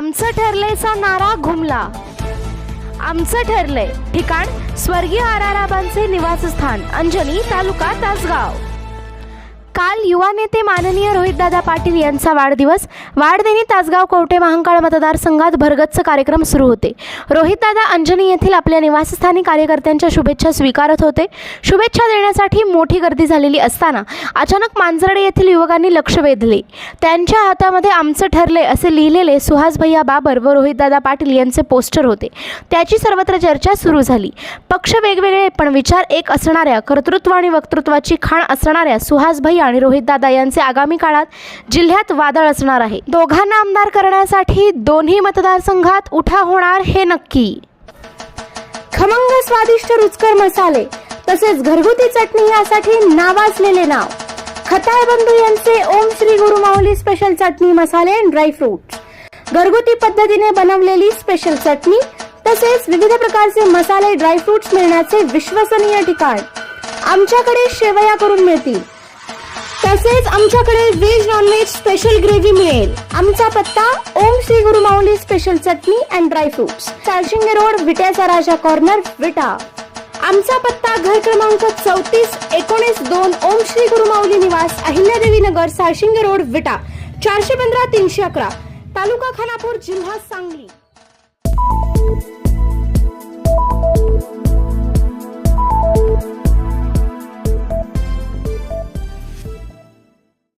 आमचं ठरलेचा नारा घुमला. आमचं ठरलंय ठिकाण स्वर्गीय आराराबांचे निवासस्थान अंजनी तालुका तासगाव. काल युवा नेते माननीय रोहितदादा पाटील यांचा वाढदिवस. वाढदिनी तासगाव कवठे महांकाळ मतदारसंघात भरगच्च कार्यक्रम सुरू होते. रोहितदादा अंजनी येथील आपल्या निवासस्थानी कार्यकर्त्यांच्या शुभेच्छा स्वीकारत होते. शुभेच्छा देण्यासाठी मोठी गर्दी झालेली असताना अचानक मांजरडे येथील युवकांनी लक्ष वेधले. त्यांच्या हातामध्ये आमचं ठरले असे लिहिलेले सुहास भैया बाबर व रोहितदादा पाटील यांचे पोस्टर होते. त्याची सर्वत्र चर्चा सुरू झाली. पक्ष वेगवेगळे पण विचार एक असणाऱ्या कर्तृत्व आणि वक्तृत्वाची खाण असणाऱ्या सुहास भैया आणि रोहितदादा यांचे आगामी काळात जिल्ह्यात वादळ असणार आहे. दोघांना आमदार करण्यासाठी दोन्ही मतदारसंघात उठा होणार हे नक्की. खमंग स्वादिष्ट रुचकर मसाले तसेच घरगुती चटणी यासाठी नावाजलेले नाव. खताळ बंधू यांचे ओम श्री गुरु माऊली स्पेशल चटणी मसाले अँड ड्रायफ्रूट घरगुती पद्धतीने बनवलेली स्पेशल चटणी तसेच विविध प्रकारचे मसाले ड्रायफ्रुट्स मिळण्याचे विश्वसनीय ठिकाण. आमच्याकडे शेवया करून मिळतील. तसेच आमच्याकडे व्हेज नॉनव्हेज स्पेशल ग्रेव्ही मिळेल. आमचा पत्ता Om Shri Guru Mauli special chutney and dry fruits Salshinge road विट्याचा Raja corner Vita. आमचा पत्ता घर क्रमांक चौतीस एकोणीस दोन ओम श्री गुरु माऊली निवास अहिल्यादेवी नगर साळशिंगे रोड विटा. चारशे पंधरा तीनशे अकरा. तालुका खानापूर जिल्हा सांगली.